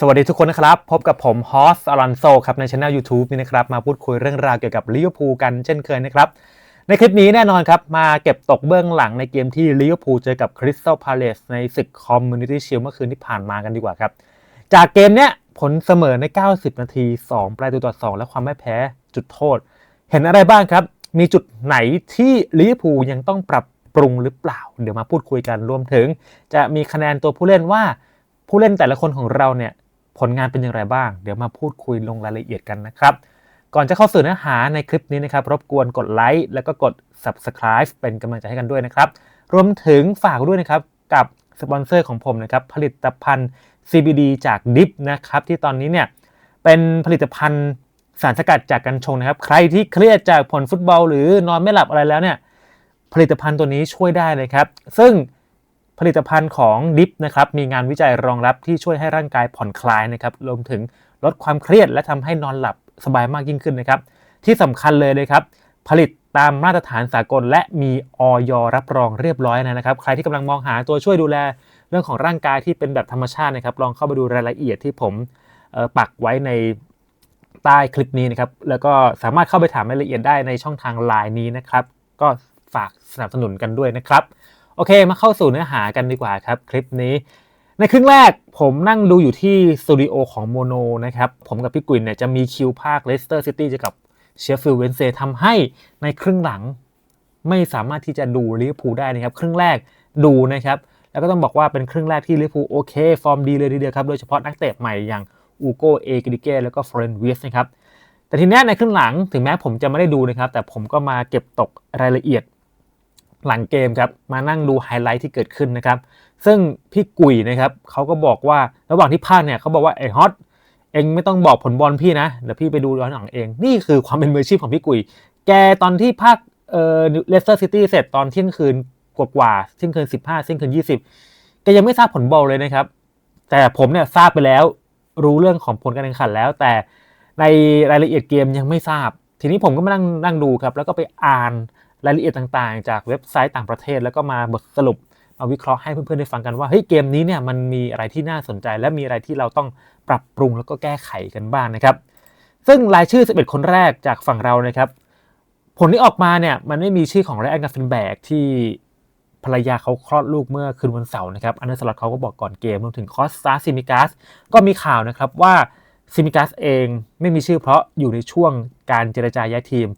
สวัสดีทุกคนนะครับ พบกับผมฮอสอลันโซครับในช anel YouTube นี่นะครับ มาพูดคุยเรื่องราวเกี่ยวกับลิเวอร์พูลกันเช่นเคยนะครับ ในคลิปนี้แน่นอนครับ มาเก็บตกเบื้องหลังในเกมที่ลิเวอร์พูลเจอกับคริสตัลพาเลสในศึกคอมมูนิตี้ชิลเมื่อคืนที่ผ่านมากันดีกว่าครับ จากเกมเนี้ยผลเสมอใน 90 นาที 2 ประตูต่อ 2 และความไม่แพ้จุดโทษ เห็นอะไรบ้างครับ มีจุดไหนที่ลิเวอร์พูลยังต้องปรับปรุงหรือเปล่า เดี๋ยวมาพูดคุยกันรวมถึง จะมีคะแนนตัวผู้เล่นว่าผู้เล่นแต่ละคนของเราเนี่ย ผลงานเป็นอย่างไรบ้าง เดี๋ยวมาพูดคุยลงรายละเอียดกันนะครับ ก่อนจะเข้าสู่เนื้อหาในคลิปนี้นะครับ รบกวนกดไลค์แล้วก็กด subscribe เป็นกำลังใจให้กันด้วยนะครับ รวมถึงฝากด้วยนะครับกับสปอนเซอร์ของผมนะครับ ผลิตภัณฑ์ CBD จากดิฟนะครับ ที่ตอนนี้เนี่ยเป็นผลิตภัณฑ์สารสกัดจากกัญชงนะครับ ใครที่เครียดจากผลฟุตบอล หรือนอนไม่หลับอะไรแล้วเนี่ยผลิตภัณฑ์ตัวนี้ช่วยได้เลยครับ ซึ่ง ผลิตภัณฑ์ของดิฟนะครับมีงานวิจัยรองรับที่ช่วยให้ร่างกายผ่อนคลายนะครับรวมถึงลดความเครียดและทำให้นอนหลับสบายมากยิ่งขึ้นนะครับ ที่สำคัญเลยเลยครับ ผลิตตามมาตรฐานสากล และมีออยรับรองเรียบร้อยนะครับ ใครที่กำลังมองหาตัวช่วยดูแลเรื่องของร่างกายที่เป็นแบบธรรมชาตินะครับ ลองเข้าไปดูรายละเอียดที่ผมปักไว้ในใต้คลิปนี้นะครับ แล้วก็สามารถเข้าไปถามรายละเอียดได้ในช่องทางไลน์นี้นะครับ ก็ฝากสนับสนุนกันด้วยนะครับ โอเค มาเข้าสู่เนื้อหากันดีกว่าครับคลิปนี้ ในครึ่งแรกผมนั่งดูอยู่ที่สตูดิโอของโมโนนะครับ ผมกับพี่กุยเนี่ยจะมีคิวภาคเลสเตอร์ซิตี้จอกับเชฟฟิลด์เวนเซ่ทำให้ในครึ่งหลัง ไม่สามารถที่จะดูลิเวอร์พูลได้นะครับ ครึ่งแรกดูนะครับ แล้วก็ต้องบอกว่าเป็นครึ่งแรกที่ลิเวอร์พูลโอเค ฟอร์มดีเลยทีเดียวครับ โดยเฉพาะนักเตะใหม่อย่างอูโกเอกริเก้แล้วก็เฟรนเวสนะครับแต่ทีนี้ในครึ่งหลังถึงแม้ผมจะไม่ได้ดูนะครับ แต่ผมก็มาเก็บตกรายละเอียด หลังเกมครับมานั่งดูไฮไลท์ที่เกิดขึ้นนะครับ ซึ่งพี่กุยนะครับเขาก็บอกว่าระหว่างที่พากเนี่ยเขาบอกว่าไอ้ฮอตเองไม่ต้องบอกผลบอลพี่นะเดี๋ยวพี่ไปดูย้อนหลังเอง นี่คือความเป็นมืออาชีพของพี่กุย แกตอนที่พากเอ่อเลสเตอร์ซิตี้เสร็จตอนเที่ยงคืนกว่าๆเที่ยงคืนสิบห้าเที่ยงคืนยี่สิบแกยังไม่ทราบผลบอลเลยนะครับ แต่ผมเนี่ยทราบไปแล้ว รู้เรื่องของผลการแข่งขันแล้ว แต่ในรายละเอียดเกมยังไม่ทราบ ทีนี้ผมก็มานั่งนั่งดูครับ แล้วก็ไปอ่าน รายละเอียดต่างๆ จากเว็บไซต์ต่างประเทศ แล้วก็มาบทสรุปมาวิเคราะห์ให้เพื่อนๆได้ฟังกันว่าเฮ้ยเกมนี้เนี่ยมันมีอะไรที่น่าสนใจ และมีอะไรที่เราต้องปรับปรุงแล้วก็แก้ไขกันบ้างนะครับ ซึ่งรายชื่อ 11 คนแรกจากฝั่งเรานะครับ ผลที่ออกมาเนี่ยมันไม่มีชื่อของไรอันกาฟินแบกที่ภรรยาเขาคลอดลูกเมื่อคืนวันเสาร์นะครับ อันเดอร์สล็อตเขาก็บอกก่อนเกมรวมถึงคอสตาซิมิกัสก็มีข่าวนะครับว่าซิมิกัสเองไม่มีชื่อเพราะอยู่ในช่วงการเจรจาย้ายทีม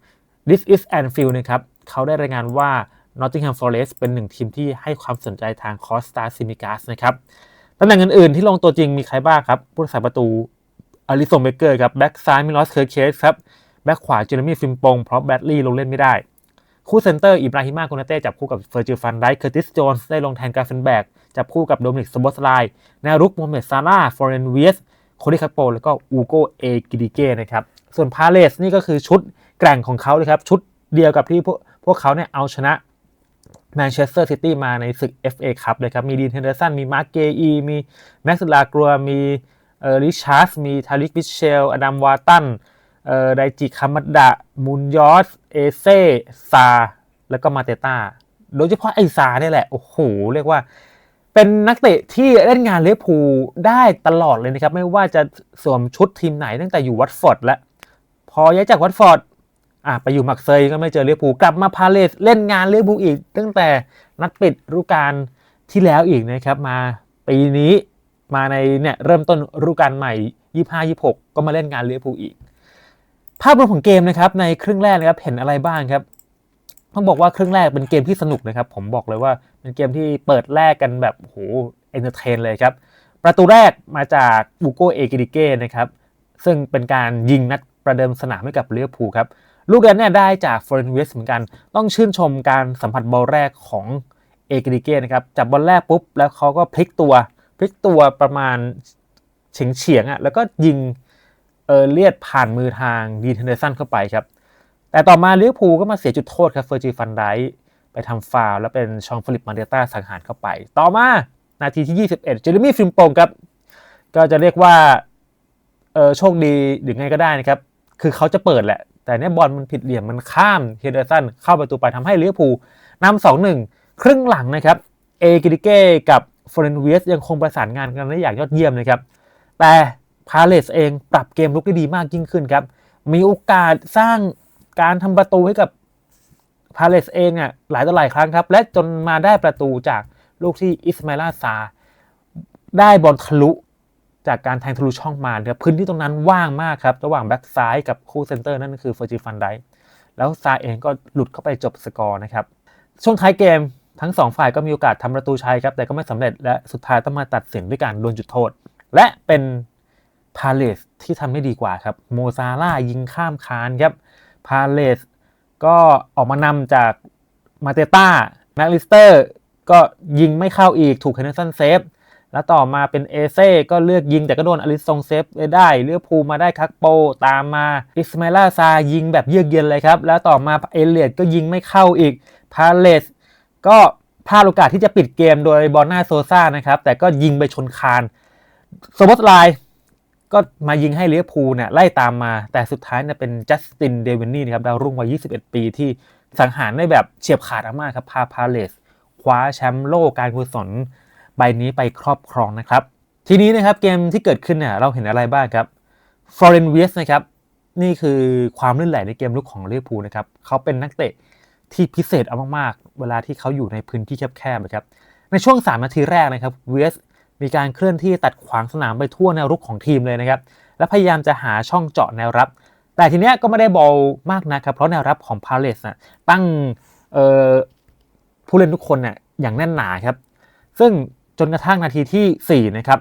This is Anfield นะครับ เขาได้รายงานว่า Nottingham Forest เป็นหนึ่งทีมที่ให้ความสนใจทางคอสตาซิมิกัสนะครับตำแหน่งอื่นๆที่ลงตัวจริงมีใครบ้างครับผู้รักษาประตูอลิสงเบเกอร์ครับแบ็กซ้ายมิลอสเคอร์เคสครับแบ็คขวาเจอร์มี่ฟิมปงเพราะแบดลี่ลงเล่นไม่ได้ คู่เซนเตอร์อิบราฮิมาโคนาเต้จับคู่กับเฟอร์จิฟันไดเคอร์ติสโจนส์ได้ลงแทนกาเฟนแบกจับคู่กับโดมินิกสโบสไลแนวรุกโมเม็ดซาร่าฟอร์เรนเวียสโคดิคาโปแล้วก็อูโกเอกิดิเก้นะครับส่วนพาเลสนี่ก็คือชุดแกร่งของเขาเลยครับชุดเดียวกับที่พวก วกเขาเนี่ยเอาชนะแมนเชสเตอร์ซิตี้มาในศึก FA คัพเลยครับ มีดีนเฮนเดอร์สัน มีมาร์เกอี มีแม็กซ์ลากรัว มีเออริชาร์ดมีทาริกบิเชล อดัมวาตัน เออไดจิคามัดดะ มุนยอส เอเซซา แล้วก็มาเตต้า โดยเฉพาะไอซาเนี่ยแหละ โอ้โห เรียกว่าเป็นนักเตะที่เล่นงานเวอร์พูลได้ตลอดเลยนะครับ ไม่ว่าจะสวมชุดทีมไหนตั้งแต่อยู่วัตฟอร์ดแล้ว พอย้ายจากวัตฟอร์ด อะไปอยู่มักเซยก็ไม่เจอเลิเวภูกลับมาพาเลสเล่นงานเลิเวภูอีก ตั้งแต่นัดปิดฤดูกาลที่แล้วอีกนะครับ มาปีนี้มาในเนี่ยเริ่มต้นฤดูกาลใหม่ 25-26 ก็มาเล่นงานเลิเวภูอีก ภาพรวมของเกมนะครับในครึ่งแรกนะครับเห็นอะไรบ้างครับต้องบอกว่าครึ่งแรกเป็นเกมที่สนุกนะครับ ผมบอกเลยว่าเป็นเกมที่เปิดแรกกันแบบโอ้โหเอนเตอร์เทนเลยครับประตูแรกมาจากบูโกเอกิดิเก้นะครับซึ่งเป็นการยิงนัดประเดิมสนามให้กับเลิเวภูครับ ลูกนั้นเนี่ยได้จากฟอร์เรนเวสเหมือนกัน ต้องชื่นชมการสัมผัสบอลแรกของเอกิดิเก้นะครับจับบอลแรกปุ๊บ แล้วเขาก็พลิกตัว พลิกตัวประมาณเฉียงเฉียงๆอะแล้วก็ยิงเออเลียดผ่านมือทางดีเทนเดอร์สันเข้าไปครับ แต่ต่อมาลิเวอร์พูลก็มาเสียจุดโทษครับเฟอร์จิฟันไดค์ไปทำฟาวแล้วเป็นชองฟลิปมาเดต้าสังหารเข้าไป ต่อมานาทีที่ 21 เจอร์มี่ฟิมปงครับ ก็จะเรียกว่าเออโชคดีหรือไงก็ได้นะครับ คือเขาจะเปิดแหละ แต่เนี่ยบอลมันผิดเหลี่ยมมันข้ามเฮเดอร์สันเข้าประตูไปทำให้ลิเวอร์พูลนำสองหนึ่งครึ่งหลังนะครับเอกิดิเก้กับฟอร์เรนเวียสยังคงประสานงานกันได้อย่างยอดเยี่ยมนะครับแต่พาเลสเองปรับเกมลุกได้ดีมากยิ่งขึ้นครับมีโอกาสสร้างการทำประตูให้กับพาเลสเองอะหลายต่อหลายครั้งครับ และจนมาได้ประตูจากลูกที่อิสมาลาซา ได้บอลทะลุ จากการแทงทะลุช่องมาครับพื้นที่ตรงนั้นว่างมากครับ ระหว่างแบ็กซ้ายกับคู่เซนเตอร์นั่นคือเฟอร์จิฟันไดแล้วซาเองก็หลุดเข้าไปจบสกอร์นะครับ ช่วงท้ายเกมทั้งสองฝ่ายก็มีโอกาสทำประตูชัยครับ แต่ก็ไม่สำเร็จและสุดท้ายต้องมาตัดสินด้วยการโดนจุดโทษ และเป็นพาเลสที่ทำได้ดีกว่าครับโมซาล่ายิงข้ามคานครับพาเลสก็ออกมานำจากมาเตต้าแมคลิสเตอร์ก็ยิงไม่เข้าอีกถูกเฮนเดอร์สันเซฟ แล้วต่อมาเป็นเอเซ่ก็เลือกยิงแต่ก็โดนอลิซงเซฟได้เลือกพูมาได้คักโป ตามมาอิสมาลาซายิงแบบเยือกเย็นเลยครับ แล้วต่อมาเอเลียดก็ยิงไม่เข้าอีกพาเลสก็พลาดโอกาสที่จะปิดเกมโดยบอลนาโซซ่านะครับแต่ก็ยิงไปชนคานโซบอสไลก็มายิงให้เลียพูเนี่ยไล่ตามมา แต่สุดท้ายเนี่ยเป็นจัสตินเดวินนี่นะครับดาวรุ่งวัย 21 ปีที่สังหารได้แบบเฉียบขาดมากครับพาพาเลสคว้าแชมป์โลกการกุศล ใบนี้ไปครอบครองนะครับ ทีนี้นะครับเกมที่เกิดขึ้นเนี่ยเราเห็นอะไรบ้างครับฟลอเรนเวสนะครับนี่คือความลื่นไหลในเกมลุกของลิเวอร์พูลนะครับเขาเป็นนักเตะที่พิเศษเอามากๆ เวลาที่เขาอยู่ในพื้นที่แคบๆนะครับในช่วง 3 นาทีแรกนะครับเวสมีการเคลื่อนที่ตัดขวางสนามไปทั่วแนวรุกของทีมเลยนะครับและพยายามจะหาช่องเจาะแนวรับ แต่ทีเนี้ยก็ไม่ได้บอลมากนะครับเพราะแนวรับของพาเลสนะตั้งผู้เล่นทุกคนน่ยอย่างแน่นหนาครับ ซึ่ง จนกระทั่งนาทีที่ 4 นะครับ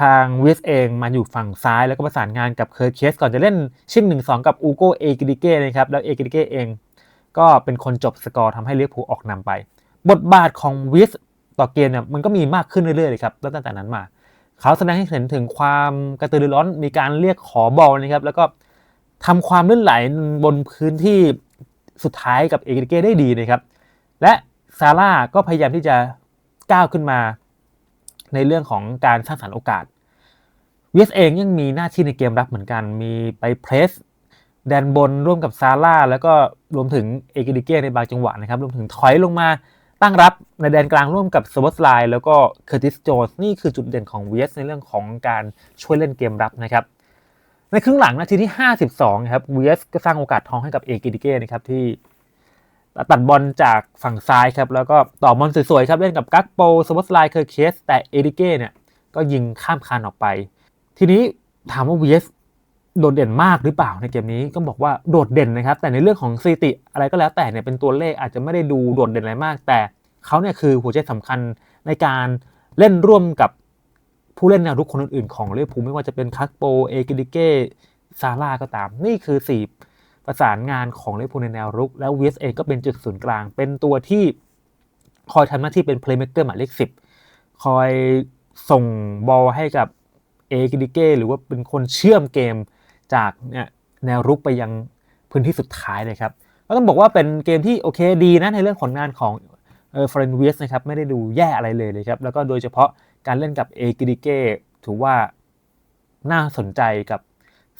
ทางวิสเองมาอยู่ฝั่งซ้ายแล้วก็ประสานงานกับเคอร์เคสก่อนจะเล่นชิงหนึ่งสองกับอูโกเอกิดิเก้นะครับ แล้วเอกิดิเก้เองก็เป็นคนจบสกอร์ทำให้เลียพูออกนำไป บทบาทของวิสต่อเกมเนี่ยมันก็มีมากขึ้นเรื่อยๆเลยครับตั้งแต่นั้นมา เขาแสดงให้เห็นถึงความกระตือรือร้นมีการเรียกขอบอลนะครับ แล้วก็ทำความลื่นไหลบนพื้นที่สุดท้ายกับเอกิดิเก้ได้ดีนะครับ และซาร่าก็พยายามที่จะ ก้าวขึ้นมา ในเรื่องของการสร้างสรรค์โอกาสเวสเองยังมีหน้าที่ในเกมรับเหมือนกัน มีไปเพรสแดนบนร่วมกับซาร่าแล้วก็รวมถึงเอกิดิเก้ในบางจังหวะนะครับ รวมถึงถอยลงมาตั้งรับในแดนกลางร่วมกับสวอตไลน์แล้วก็เคอร์ติสโจนส์นี่คือจุดเด่นของเวสในเรื่องของการช่วยเล่นเกมรับนะครับ ในครึ่งหลังนาทีที่ 52 ครับเวสก็สร้างโอกาสทองให้กับเอกิดิเก้นะครับที่ ตัดบอลจากฝั่งซ้ายครับ แล้วก็ต่อบอลสวยๆครับ เล่นกับกักโปสวอตไลเคอร์เคส แต่เอริเก้เนี่ย ก็ยิงข้ามคานออกไป ทีนี้ถามว่าวีเอสโดดเด่นมากหรือเปล่าในเกมนี้ก็บอกว่าโดดเด่นนะครับ แต่ในเรื่องของสถิติอะไรก็แล้วแต่เนี่ยเป็นตัวเลขอาจจะไม่ได้ดูโดดเด่นอะไรมาก แต่เขาเนี่ยคือหัวใจสำคัญในการเล่นร่วมกับผู้เล่นแนวรุกคนอื่นๆของเลฟูไม่ว่าจะเป็นคักโปเอกิดิเก้ซาร่าก็ตาม นี่คือสี่ ประสานงานของเลฟูในแนวรุก แล้วเวสเองก็เป็นจุดศูนย์กลาง เป็นตัวที่คอยทำหน้าที่เป็นเพลย์เม k เกอร์หมายเลขสิบคอยส่งบอลให้กับเอกิดิเก้หรือว่าเป็นคนเชื่อมเกมจากเนี่ยแนวรุกไปยังพื้นที่สุดท้ายเลยครับก็ต้องบอกว่าเป็นเกมที่โอเคดีนะในเรื่องผลงานของเออฟรนเวสนะครับไม่ได้ดูแย่อะไรเลยเลยครับ แล้วก็โดยเฉพาะการเล่นกับเอกิดิเก้ถือว่าน่าสนใจกับ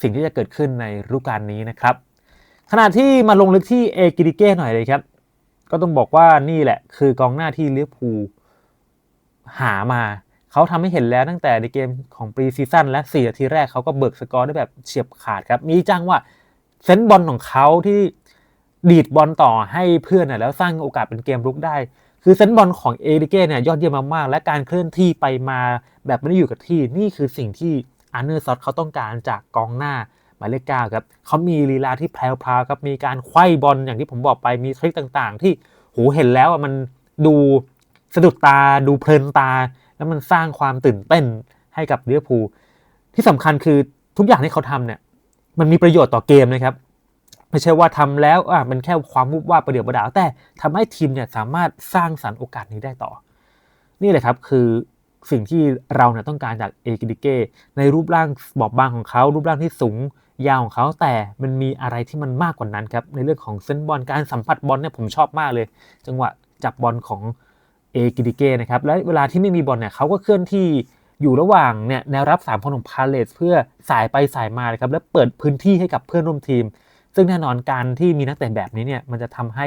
สิ่งที่จะเกิดขึ้นในฤดูกาลนี้นะครับ ขณะที่มาลงลึกที่เอกิดิเก้หน่อยเลยครับ ก็ต้องบอกว่านี่แหละ คือกองหน้าที่ลิเวอร์พูลหามา เขาทำให้เห็นแล้วตั้งแต่ในเกมของปรีซีซั่นและ4นาทีแรกเขาก็เบิกสกอร์ได้แบบเฉียบขาดครับ มีจังว่าเซนบอลของเขาที่ดีดบอลต่อให้เพื่อนแล้วสร้างโอกาสเป็นเกมรุกได้ คือเซนบอลของเอริเก้เนี่ยยอดเยี่ยมมากๆ และการเคลื่อนที่ไปมาแบบไม่ได้อยู่กับที่ นี่คือสิ่งที่อาร์เนอร์ซอตเขาต้องการจากกองหน้า หมายเลขเก้าครับเขามีลีลาที่แพรวๆครับมีการไขว้บอลอย่างที่ผมบอกไปมีทริคต่างๆ ที่โหเห็นแล้วมันดูสะดุดตาดูเพลินตา แล้วมันสร้างความตื่นเต้นให้กับเลียพูที่สำคัญคือทุกอย่างที่เขาทำเนี่ยมันมีประโยชน์ต่อเกมนะครับ ไม่ใช่ว่าทำแล้วอะมันแค่ความวุบว่าประเดี๋ยวประดาวแต่ทำให้ทีมเนี่ยสามารถสร้างสรรค์โอกาสนี้ได้ต่อ นี่เลยครับคือสิ่งที่เราเนี่ยต้องการจากเอกิดิเก้ในรูปร่างบอบบางของเขารูปร่างที่สูง ยาวของเขาแต่มันมีอะไรที่มันมากกว่านั้นครับในเรื่องของเส้นบอลการสัมผัสบอลเนี่ยผมชอบมากเลย จังหวะจับบอลของเอกิดิเก้นะครับและเวลาที่ไม่มีบอลเนี่ยเขาก็เคลื่อนที่อยู่ระหว่างเนี่ยแนวรับ3คนของพาเลสเพื่อสายไปสายมาครับและเปิดพื้นที่ให้กับเพื่อนร่วมทีม ซึ่งแน่นอนการที่มีนักเตะแบบนี้เนี่ยมันจะทำให้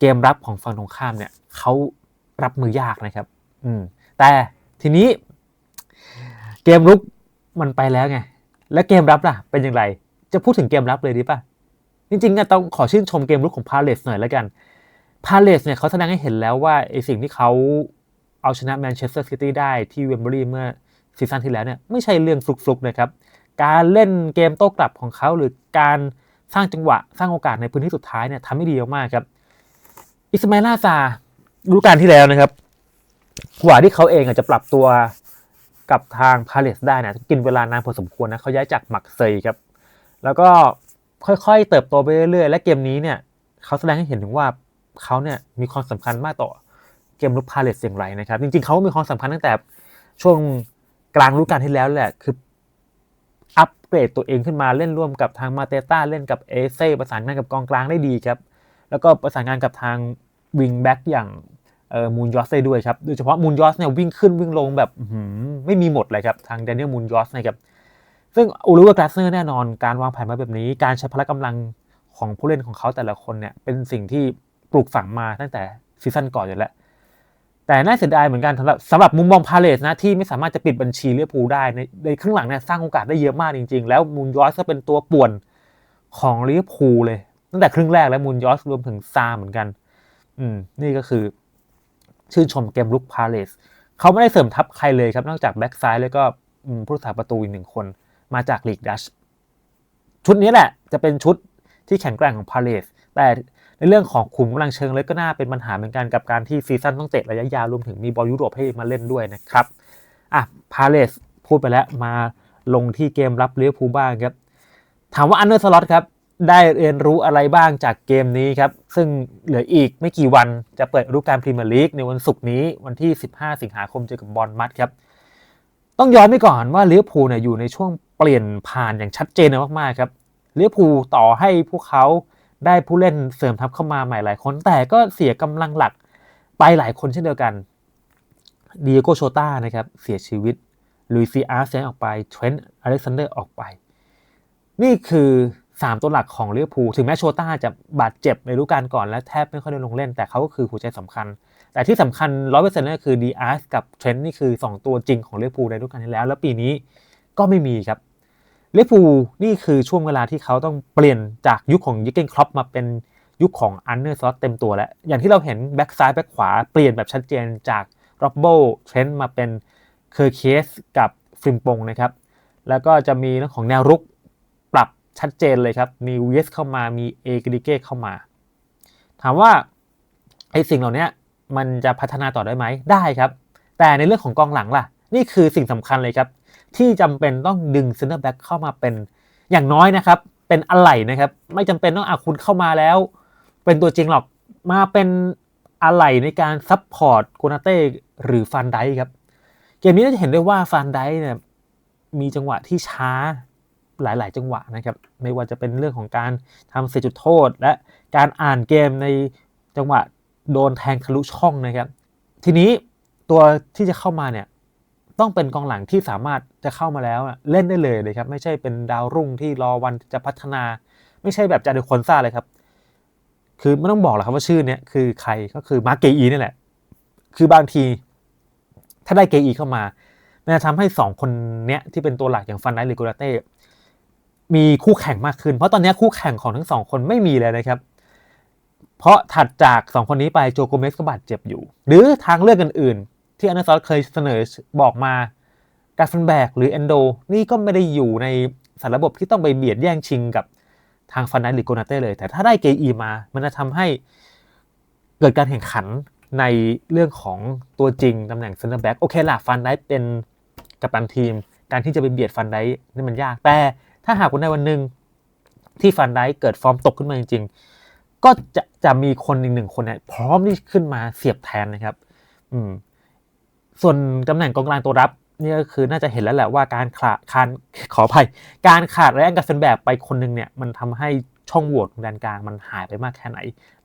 เกมรับของฝั่งตรงข้ามเนี่ยเขารับมือยากนะครับ อืมแต่ทีนี้เกมรุกมันไปแล้วไง แล้วเกมรับล่ะ เป็นอย่างไร จะพูดถึงเกมรับเลยดีป่ะ จริงๆอะต้องขอชื่นชมเกมรุกของพาเลสหน่อยแล้วกันพาเลสเนี่ยเขาแสดงให้เห็นแล้วว่าไอสิ่งที่เขาเอาชนะแมนเชสเตอร์ซิตี้ได้ที่เวมบรีเมื่อซีซั่นที่แล้วเนี่ยไม่ใช่เรื่องฟลุกๆนะครับ การเล่นเกมโต้กลับของเขาหรือการสร้างจังหวะ สร้างโอกาสในพื้นที่สุดท้ายเนี่ยทำให้ดีมากครับอิสมาอิลลาซารู้การที่แล้วนะครับกว่าที่เขาเองอาจจะปรับตัว กับทางพาเลสได้นะกินเวลานานพอสมควรนะเขาย้ายจากหมักเซยครับ แล้วก็ค่อยๆ เติบโตไปเรื่อยๆ และเกมนี้เนี่ยเขาแสดงให้เห็นถึงว่าเขาเนี่ยมีความสำคัญมากต่อเกมลุกพาเลสอย่างไรนะครับ จริงๆเขามีความสำคัญตั้งแต่ช่วงกลางฤดูกาลที่แล้วแหละคืออัปเกรดตัวเองขึ้นมาเล่นร่วมกับทางมาเตต้าเล่นกับเอเซ่ประสานงานกับกองกลางได้ดีครับ แล้วก็ประสานงานกับทางวิงแบ็กอย่าง เออมูนยอสได้ด้วยครับโดยเฉพาะมูนยอสเนี่ยวิ่งขึ้นวิ่งลงแบบไม่มีหมดเลยครับทางแดเนียลมูนยอสนะครับซึ่งอูรุวากราสเนอร์แน่นอนการวางแผนมาแบบนี้ การใช้พละกำลังของผู้เล่นของเขาแต่ละคนเนี่ยเป็นสิ่งที่ปลูกฝังมาตั้งแต่ซีซั่นก่อนอยู่แล้ว แต่น่าเสียดายเหมือนกันสำหรับสำหรับมุมมองพาเลสนะที่ไม่สามารถจะปิดบัญชีเลียพูลได้ในในครึ่งหลังเนี่ยสร้างโอกาสได้เยอะมากจริง ๆ แล้วมูนยอสก็เป็นตัวป่วนของเลียพูลเลย ตั้งแต่ครึ่งแรกแล้วมูนยอสรวมถึงซาเหมือนกัน อืมนี่ก็คือ ชื่นชมเกมลุกพาเลสเขาไม่ได้เสริมทัพใครเลยครับ นอกจากแบ็กซ้ายแล้วก็ผู้รักษาประตูอีกหนึ่งคนมาจากลีกดัชชุดนี้แหละจะเป็นชุดที่แข็งแกร่งของพาเลสแต่ในเรื่องของขุมกำลังเชิงเลยก็น่าเป็นปัญหาเหมือนกันกับการที่ซีซั่นต้องเตะระยะยาวรวมถึงมีบอลยุโรปให้มาเล่นด้วยนะครับอะพาเลสพูดไปแล้วมาลงที่เกมรับเลี้ยวภูบ้างครับ ถามว่าอันเดอร์สล็อตครับ ได้เรียนรู้อะไรบ้างจากเกมนี้ครับ ซึ่งเหลืออีกไม่กี่วันจะเปิดฤดูกาลพรีเมียร์ลีกในวันศุกร์นี้วันที่ 15 สิงหาคมเจอกับบอลมัดครับ ต้องย้อนไปก่อนว่าเลี้ยวภูเนี่ยอยู่ในช่วงเปลี่ยนผ่านอย่างชัดเจนมากๆครับเลี้ยวภูต่อให้พวกเขาได้ผู้เล่นเสริมทัพเข้ามาใหม่หลายคน แต่ก็เสียกำลังหลักไปหลายคนเช่นเดียวกันดิเอโกโชตานะครับเสียชีวิตลุยซีอาร์เซนออกไปเทรนต์อเล็กซานเดอร์ออกไป นี่คือ 3 ตัวหลักของลิเวอร์พูลถึงแม้โชต้าจะบาดเจ็บในฤดูกาลก่อนและแทบไม่ค่อยได้ลงเล่น แต่เขาก็คือหัวใจสำคัญ แต่ที่สำคัญ100%นั่นก็คือดีอาร์สกับเทรนต์นี่คือ 2 ตัวจริงของลิเวอร์พูลในฤดูกาลที่แล้ว แล้วปีนี้ก็ไม่มีครับลิเวอร์พูลนี่คือช่วงเวลาที่เขาต้องเปลี่ยนจากยุคของยิเกนครอปมาเป็นยุคของอันเนอร์ซอสเต็มตัวแล้ว อย่างที่เราเห็นแบ็กซ้ายแบ็กขวาเปลี่ยนแบบชัดเจนจากร็อบโบเทรนต์มาเป็นเคอร์เคสกับฟริมปงนะครับแล้วก็จะมีเรื่องของแนวรุก ชัดเจนเลยครับ มีวีสเข้ามามีเอกริเก้เข้ามา ถามว่าไอสิ่งเหล่านี้มันจะพัฒนาต่อได้ไหมได้ครับ แต่ในเรื่องของกองหลังล่ะ นี่คือสิ่งสำคัญเลยครับ ที่จำเป็นต้องดึงเซนเตอร์แบ็กเข้ามาเป็นอย่างน้อยนะครับ เป็นอะไหล่นะครับ ไม่จำเป็นต้องอาคุณเข้ามาแล้ว เป็นตัวจริงหรอกมาเป็นอะไหล่ในการซับพอร์ตโกนาเต้หรือฟันไดครับเกมนี้เราจะเห็นได้ว่าฟันไดเนี่ยมีจังหวะที่ช้า หลาย ๆ จังหวะนะครับ ไม่ว่าจะเป็นเรื่องของการทำเสียจุดโทษ และการอ่านเกมในจังหวะโดนแทงทะลุช่องนะครับ ทีนี้ตัวที่จะเข้ามาเนี่ยต้องเป็นกองหลังที่สามารถจะเข้ามาแล้วเล่นได้เลยเลยครับ ไม่ใช่เป็นดาวรุ่งที่รอวันจะพัฒนา ไม่ใช่แบบจาเดคอนซาเลยครับ คือไม่ต้องบอกหรอกครับว่าชื่อเนี้ยคือใครก็คือมาร์เกอีนี่แหละ คือบางที ถ้าได้เกอีเข้ามามันจะทำให้สองคนเนี้ยที่เป็นตัวหลักอย่างฟันไนหรือโกลาเต้ มีคู่แข่งมากขึ้น เพราะตอนนี้คู่แข่งของทั้งสองคนไม่มีเลยนะครับ เพราะถัดจากสองคนนี้ไปโจโกเมสก็บาดเจ็บอยู่ หรือทางเลือกอื่นๆ ที่อนซอสเคยเสนอบอกมาการฟันแบกหรือเอนโดนี่ก็ไม่ได้อยู่ในสารระบบที่ต้องไปเบียดแย่งชิงกับทางฟันไนหรือโกนาเต้เลย แต่ถ้าได้เกอีมา มันจะทำให้เกิดการแข่งขันในเรื่องของตัวจริงตำแหน่งเซนเตอร์แบ็กโอเคล่ะฟันไดเป็นกัปตันทีม การที่จะไปเบียดฟันไดนี่มันยากแต่ ถ้าหากวันใดวันหนึ่งที่ฟันไดเกิดฟอร์มตกขึ้นมาจริง ๆ ก็จะจะมีคนอีกหนึ่งคนเนี่ยพร้อมที่ขึ้นมาเสียบแทนนะครับ อืม ส่วนตำแหน่งกองกลางตัวรับนี่ก็คือน่าจะเห็นแล้วแหละว่าการขาดการขออภัยการขาดแรงกับเซนแบกไปคนหนึ่งเนี่ย มันทำให้ช่องโหว่ของแดนกลางมันหายไปมากแค่ไหน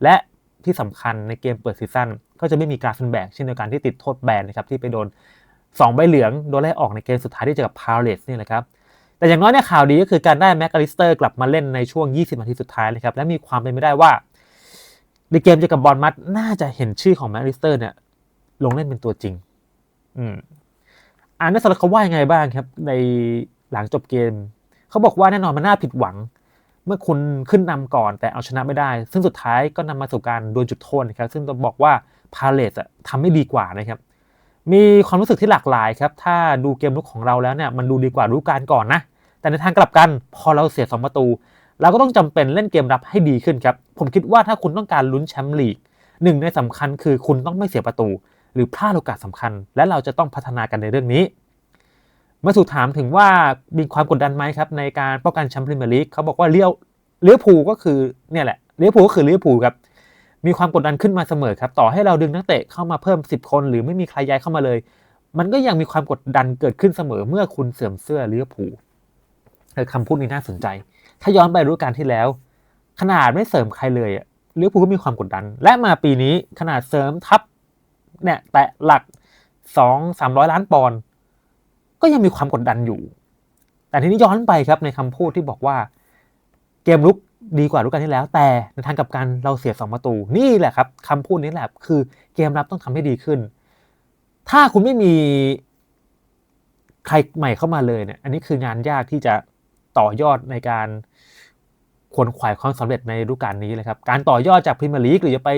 และที่สำคัญในเกมเปิดซีซั่นก็จะไม่มีกราฟเซนแบกเช่นเดียวกันที่ติดโทษแบนนะครับที่ไปโดน 2 ใบเหลืองโดนไล่ออกในเกมสุดท้ายที่เจอกับพาเลสนี่แหละครับ แต่อย่างน้อยเนี่ยข่าวดีก็คือการได้แม็กอลิสเตอร์กลับมาเล่นในช่วง 20 นาทีสุดท้ายเลยครับ และมีความเป็นไปได้ว่าในเกมเจอกับบอลมัดน่าจะเห็นชื่อของแม็กอลิสเตอร์เนี่ยลงเล่นเป็นตัวจริง อืมอ่านนักสารเขาว่ายังไงบ้างครับ ในหลังจบเกม เขาบอกว่าแน่นอนมันน่าผิดหวัง เมื่อคุณขึ้นนำก่อนแต่เอาชนะไม่ได้ ซึ่งสุดท้ายก็นำมาสู่การโดนจุดโทษนะครับซึ่งต้องบอกว่าพาเลสทำไม่ดีกว่านะครับ มีความรู้สึกที่หลากหลายครับ ถ้าดูเกมลุกของเราแล้วเนี่ยมันดูดีกว่ารู้การก่อนนะ แต่ในทางกลับกันพอเราเสียสองประตู เราก็ต้องจำเป็นเล่นเกมรับให้ดีขึ้นครับ ผมคิดว่าถ้าคุณต้องการลุ้นแชมป์ลีกหนึ่งในสำคัญคือคุณต้องไม่เสียประตู หรือพลาดโอกาสสำคัญ และเราจะต้องพัฒนากันในเรื่องนี้มื่อถูกถามถึงว่ามีความกดดันไหมครับในการป้องกันแชมป์พรีเมียร์ลีกเขาบอกว่าเลี้ยวเลี้ยวภูก็คือเนี่ยแหละเลี้ยวภูก็คือเลี้ยวภูครับ มีความกดดันขึ้นมาเสมอครับ ต่อให้เราดึงนักเตะเข้ามาเพิ่ม 10 คน หรือไม่มีใครย้ายเข้ามาเลย มันก็ยังมีความกดดันเกิดขึ้นเสมอเมื่อคุณเสื่อมเสื้อเลี้ยวภูคำพูดนี้น่าสนใจ ถ้าย้อนไปรู้การที่แล้ว ขนาดไม่เสริมใครเลยอะเลี้ยวภูก็มีความกดดัน และมาปีนี้ขนาดเสริมทัพเนี่ยแตะหลักสองสามร้อยล้านปอนด์ก็ยังมีความกดดันอยู่ แต่ทีนี้ย้อนไปครับในคำพูดที่บอกว่า เกมลุก ดีกว่ารู้กันที่แล้ว แต่ในทางกับกันเราเสียสองประตู นี่แหละครับคำพูดนี้แหละคือเกมรับต้องทำให้ดีขึ้น ถ้าคุณไม่มีใครใหม่เข้ามาเลยเนี่ย อันนี้คืองานยากที่จะต่อยอดในการขวนขวายความสำเร็จในฤดูกาลนี้เลยครับ การต่อยอดจากพรีเมียร์ลีกหรือจะไป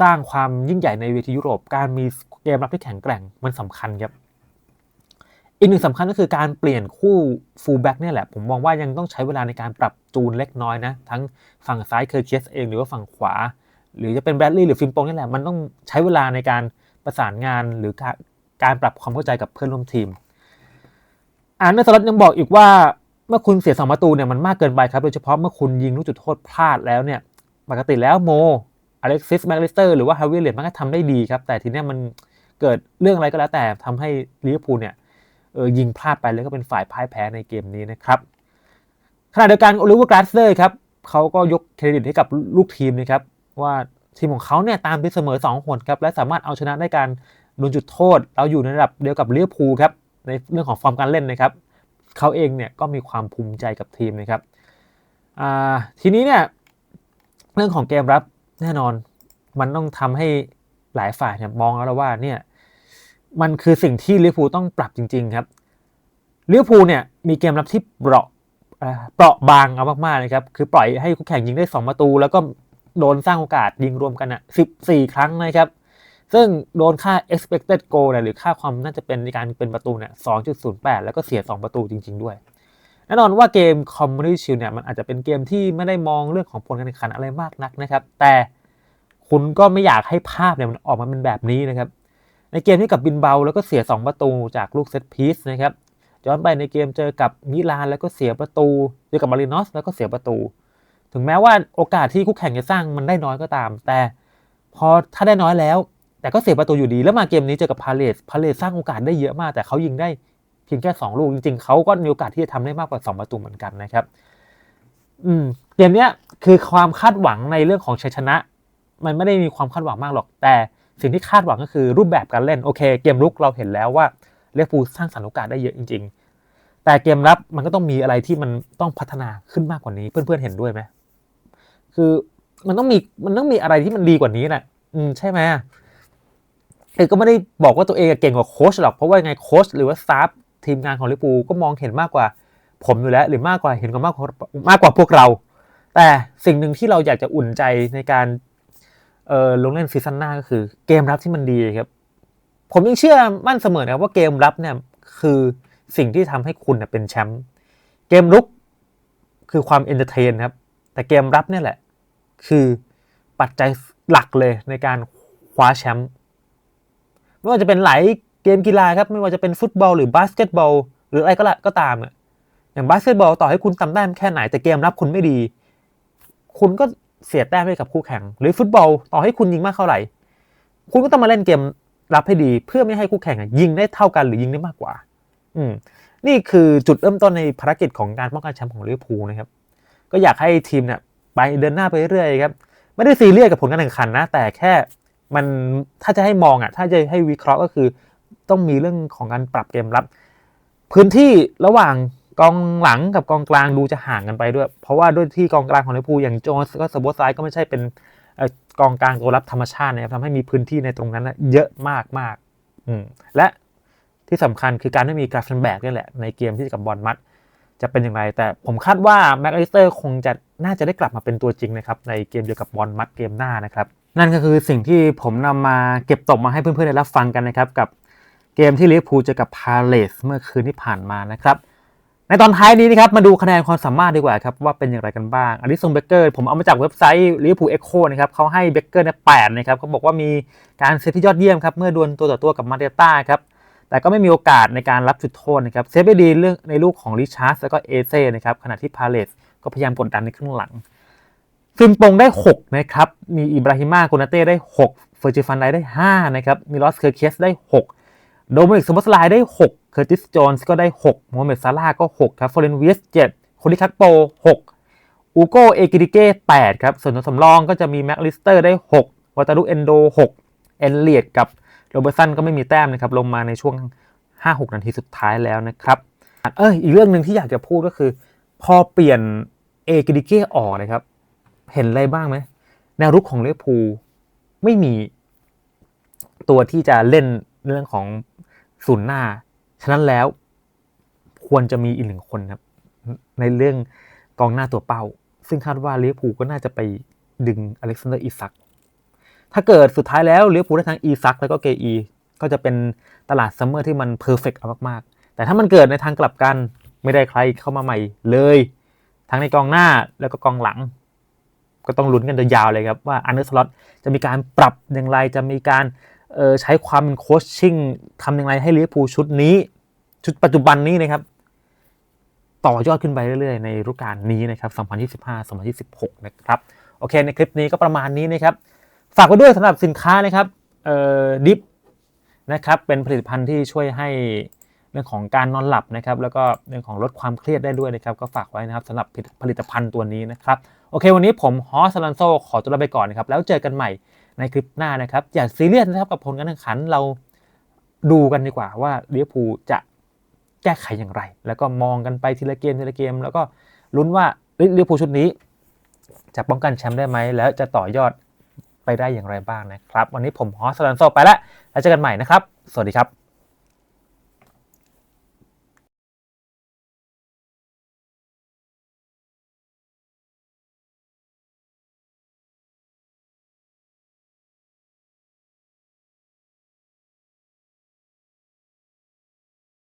สร้างความยิ่งใหญ่ในเวทียุโรป การมีเกมรับที่แข็งแกร่งมันสำคัญครับ อีกหนึ่งสำคัญก็คือการเปลี่ยนคู่ฟูลแบ็กเนี่ยแหละ ผมมองว่ายังต้องใช้เวลาในการปรับจูนเล็กน้อยนะ ทั้งฝั่งซ้ายเคอร์เคสเองหรือว่าฝั่งขวา หรือจะเป็นแบดลีย์หรือฟิมโปงนี่แหละ มันต้องใช้เวลาในการประสานงานหรือการปรับความเข้าใจกับเพื่อนร่วมทีมอ่านในสลัดยังบอกอีกว่าเมื่อคุณเสียสองประตูเนี่ยมันมากเกินไปครับ โดยเฉพาะเมื่อคุณยิงลูกจุดโทษพลาดแล้วเนี่ยปกติแล้วโมอเล็กซิสแมกลิสเตอร์หรือว่าฮาวิเลียนมันก็ทำได้ดีครับแต่ทีเนี้ยมันเกิดเรื่องอะไรก็แล้วแต่ทำให้ลิเวอร์พูลเนี่ย ออยิงพลาดไปแล้วก็เป็นฝ่ายพ่ายแพ้ในเกมนี้นะครับขณะเดียวกันโอลิเวอร์กราสเซอร์ครับเขาก็ยกเครดิตให้กับลูกทีมนะครับว่าทีมของเขาเนี่ยตามที่เสมอ2หนครับและสามารถเอาชนะได้การโดนจุดโทษ เราอยู่ในระดับเดียวกับลิเวอร์พูครับในเรื่องของฟอร์มการเล่นนะครับเขาเองเนี่ยก็มีความภูมิใจกับทีมนะครับทีนี้เนี่ยเรื่องของเกมรับแน่นอนมันต้องทำให้หลายฝ่ายเนี่ยมองแล้วว่าเนี่ย มันคือสิ่งที่ลิเวอร์พูลต้องปรับจริง ๆ ครับลิเวอร์พูลเนี่ยมีเกมรับที่เปราะเปราะบางเอามากๆนะครับคือปล่อยให้คู่แข่งยิงได้ 2 ประตู แล้วก็โดนสร้างโอกาสยิงรวมกันอะ14 ครั้งนะครับซึ่งโดนค่า expected goal เนี่ยหรือค่าความน่าจะเป็นในการเป็นประตูเนี่ย2.08 แล้วก็เสีย 2 ประตูจริง ๆ ด้วย แน่นอนว่าเกม Community Shield เนี่ยมันอาจจะเป็นเกมที่ไม่ได้มองเรื่องของผลการแข่งขันอะไรมากนักนะครับ แต่คุณก็ไม่อยากให้ภาพเนี่ยมันออกมาเป็นแบบนี้นะครับ ในเกมที่กับบินเบาแล้วก็เสีย 2 ประตูจากลูกเซตพีซนะครับย้อนไปในเกมเจอกับมิลานแล้วก็เสียประตูเจอกับมารินอสแล้วก็เสียประตู ถึงแม้ว่าโอกาสที่คู่แข่งจะสร้างมันได้น้อยก็ตาม แต่พอถ้าได้น้อยแล้ว แต่ก็เสียประตูอยู่ดีแล้วมาเกมนี้เจอกับพาเลสพาเลสสร้างโอกาสได้เยอะมาก แต่เขายิงได้เพียงแค่ 2 ลูกจริงๆเขาก็มีโอกาสที่จะทำได้มากกว่า 2 ประตูเหมือนกันนะครับ อืมเกมนี้คือความคาดหวังในเรื่องของชัยชนะ มันไม่ได้มีความคาดหวังมากหรอกแต่ สิ่งที่คาดหวังก็คือรูปแบบการเล่นโอเค เกมรุกเราเห็นแล้วว่าเลฟูสร้างสรรค์โอกาสได้เยอะจริง ๆ แต่เกมรับมันก็ต้องมีอะไรที่มันต้องพัฒนาขึ้นมากกว่านี้เพื่อนๆเห็นด้วยไหมคือมันต้องมีมันต้องมีอะไรที่มันดีกว่านี้แหละอืมใช่ไหมเอก็ไม่ได้บอกว่าตัวเองเก่งกว่าโค้ชหรอกเพราะว่าไงโค้ชหรือว่าสตาฟทีมงานของลิปูก็มองเห็นมากกว่าผมอยู่แล้ว หรือมากกว่าเห็นกว่ามากกว่ามากกว่าพวกเรา แต่สิ่งหนึ่งที่เราอยากจะอุ่นใจในการ เออลงเล่นซีซั่นหน้าก็คือเกมรับที่มันดีครับ ผมยังเชื่อมั่นเสมอนะว่าเกมรับเนี่ยคือสิ่งที่ทำให้คุณเป็นแชมป์เกมรุกคือความเอนเตอร์เทนครับ แต่เกมรับเนี่ยแหละ คือปัจจัยหลักเลยในการคว้าแชมป์ไม่ว่าจะเป็นหลายเกมกีฬาครับ ไม่ว่าจะเป็นฟุตบอลหรือบาสเกตบอลหรืออะไรก็ละก็ตามอะอย่างบาสเกตบอลต่อให้คุณทำแต้มแค่ไหนแต่เกมรับคุณไม่ดี คุณก็ เสียแต้มให้กับคู่แข่ง หรือฟุตบอลต่อให้คุณยิงมากเท่าไหร่ คุณก็ต้องมาเล่นเกมรับให้ดีเพื่อไม่ให้คู่แข่งยิงได้เท่ากันหรือยิงได้มากกว่า อืมนี่คือจุดเริ่มต้นในภารกิจของการป้องกันแชมป์ของลิเวอร์พูลนะครับ ก็อยากให้ทีมเนี่ยไปเดินหน้าไปเรื่อยครับ ไม่ได้ซีเรียสกับผลการแข่งขันนะ แต่แค่มันถ้าจะให้มองอะ ถ้าจะให้วิเคราะห์ก็คือ ต้องมีเรื่องของการปรับเกมรับ พื้นที่ระหว่าง กองหลังกับกองกลางดูจะห่างกันไปด้วย เพราะว่าด้วยที่กองกลางของลิเวอร์พูลอย่างโจนส์ก็สโบไซก็ไม่ใช่เป็นกองกลางตัวรับธรรมชาตินะครับทำให้มีพื้นที่ในตรงนั้นเยอะมากมากและที่สำคัญคือการไม่มีกราฟเฟนแบกนี่แหละในเกมที่กับบอลมัดจะเป็นอย่างไร แต่ผมคาดว่าแม็กอลิสเตอร์คงจะน่าจะได้กลับมาเป็นตัวจริงนะครับในเกมเดียวกับบอลมัดเกมหน้านะครับ นั่นก็คือสิ่งที่ผมนำมาเก็บตกมาให้เพื่อนๆได้รับฟังกันนะครับกับเกมที่ลิเวอร์พูลเจอกับพาเลสเมื่อคืนที่ผ่านมานะครับ ในตอนท้ายนี้นะครับมาดูคะแนนความสามารถดีกว่าครับว่าเป็นอย่างไรกันบ้างอลิซงเบเกอร์ผมเอามาจากเว็บไซต์ลิเวอร์พูลเอ็กโคนะครับเขาให้เบเกอร์เนี่ยแปดนะครับเขาบอกว่ามีการเซฟที่ยอดเยี่ยมครับเมื่อดวลตัวต่อตัวกับมาเดต้าครับแต่ก็ไม่มีโอกาสในการรับจุดโทษนะครับเซฟได้ดีเรื่องในลูกของริชาร์ดแล้วก็เอเซ่นะครับขณะที่พาเลสก็พยายามกดดันในครึ่งหลังฟินปงได้ 6 นะครับ มีอิบราฮิมาโกนาเต้ได้ 6 เฟอร์จิฟันไดได้ 5 นะครับ มีลอสเคอร์เคสได้ 6 โดมินิกสมอสไลได้ 6 เคอร์ติสโจนส์ก็ได้6โมฮัมเหม็ดซาร่าก็ 6 ครับ ฟอร์เรนเวียส7โคลิคัตโป6อูโกเอกิริเก้8ครับ ส่วนตัวสำรองก็จะมีแม็กลิสเตอร์ได้ 6วาตารุเอนโด 6 เอนเลียดกับโรเบอร์สันก็ไม่มีแต้มนะครับ ลงมาในช่วง 5-6 นาทีสุดท้ายแล้วนะครับเอออีกเรื่องหนึ่งที่อยากจะพูดก็คือ พอเปลี่ยนเอกิริเก้ออกนะครับ เห็นอะไรบ้างไหมแนวรุกของเวอร์พูไม่มีตัวที่จะเล่นเรื่องของศูนย์หน้า ฉะนั้นแล้วควรจะมีอีกหนึ่งคนครับ ในเรื่องกองหน้าตัวเป้า ซึ่งคาดว่าเลิเวอร์พูก็น่าจะไปดึงอเล็กซานเดอร์อิซัก ถ้าเกิดสุดท้ายแล้วเลิเวอร์พูได้ทั้งอีซักแล้วก็เกอีก็จะเป็นตลาดซัมเมอร์ที่มันเพอร์เฟกต์มากๆ แต่ถ้ามันเกิดในทางกลับกันไม่ได้ใครเข้ามาใหม่เลย ทั้งในกองหน้าแล้วก็กองหลัง ก็ต้องลุ้นกันยาวๆเลยครับ ว่าอันเดอร์สล็อตจะมีการปรับอย่างไรจะมีการออใช้ความเป็นโคชชิ่งทำอย่างไรให้เลิเวอร์พูชุดนี้ ชุดปัจจุบันนี้นะครับ ต่อยอดขึ้นไปเรื่อยๆ ในฤดูกาลนี้นะครับ 2025-2026 นะครับ โอเค ในคลิปนี้ก็ประมาณนี้นะครับ ฝากไว้ด้วยสำหรับสินค้านะครับเอ่อดิฟนะครับ เป็นผลิตภัณฑ์ที่ช่วยให้เรื่องของการนอนหลับนะครับ แล้วก็เรื่องของลดความเครียดได้ด้วยนะครับ ก็ฝากไว้นะครับสำหรับผลิตภัณฑ์ตัวนี้นะครับ โอเค วันนี้ผมฮอสลันโซขอตัวลาไปก่อนนะครับ แล้วเจอกันใหม่ในคลิปหน้านะครับ อย่าซีเรียสนะครับกับผลการแข่งขันเราดูกันดีกว่าว่าลิเวอร์พูลจะ แก้ไขอย่างไร แล้วก็มองกันไปทีละเกมทีละเกม แล้วก็ลุ้นว่าลิเวอร์พูลชุดนี้ จะป้องกันแชมป์ได้ไหมแล้วจะต่อยอดไปได้อย่างไรบ้างนะครับ วันนี้ผมฮอสลันโซไปแล้วแล้วเจอกันใหม่นะครับ สวัสดีครับ